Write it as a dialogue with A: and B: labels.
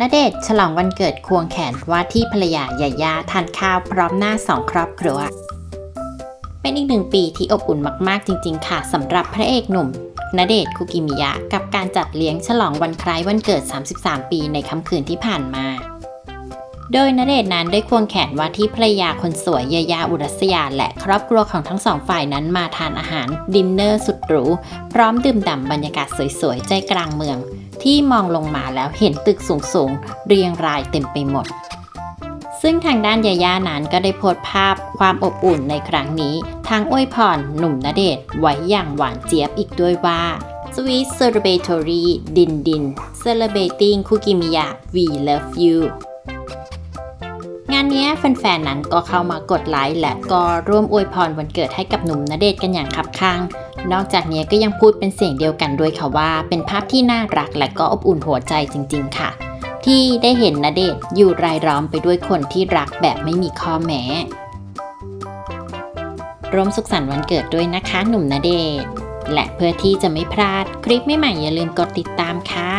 A: ณเดชฉลองวันเกิดควงแขนว่าที่ภรรยายายาทานข้าวพร้อมหน้าสองครอบครัว เป็นอีกหนึ่งปีที่อบอุ่นมากๆจริง ๆ ค่ะสำหรับพระเอกหนุ่มณเดชคุกิมิยะ กับการจัดเลี้ยงฉลองวันคล้ายวันเกิด 33 ปีในค่ำคืนที่ผ่านมา โดยณเดชนั้นได้ควงแขนว่าที่ภรรยาคนสวยยายาอุรัสยาและครอบครัวของทั้งสองฝ่ายนั้นมาทานอาหารดินเนอร์สุดหรูพร้อมดื่มด่ำบรรยากาศสวยๆใจกลางเมือง ที่มองลงมาแล้วเห็นตึกสูงๆ เรียงรายเต็มไปหมด ซึ่งทางด้านยาย่านั้นก็ได้โพสต์ภาพความอบอุ่นในครั้งนี้ทางอวยพรหนุ่มณเดชน์ไว้อย่างหวานเจี๊ยบอีกด้วยว่า Sweet Celebratory ดินดิน Celebrating คุกิมิยะ We love you งานนี้แฟนๆนั้นก็เข้ามากดไลค์และก็ร่วมอวยพรวันเกิดให้กับหนุ่มณเดชน์กันอย่างคับคั่ง นอกจากนี้ก็ยังพูดเป็นเสียงเดียวกันด้วยค่ะว่า เป็นภาพที่น่ารักและก็อบอุ่นหัวใจจริง ๆ ค่ะ ที่ได้เห็นณเดชน์อยู่รายล้อมไปด้วยคนที่รักแบบไม่มีข้อแม้ร่วมสุขสันต์วันเกิดด้วยนะคะหนุ่มณเดชน์และเพื่อที่จะไม่พลาดคลิปใหม่ๆอย่าลืมกดติดตามค่ะ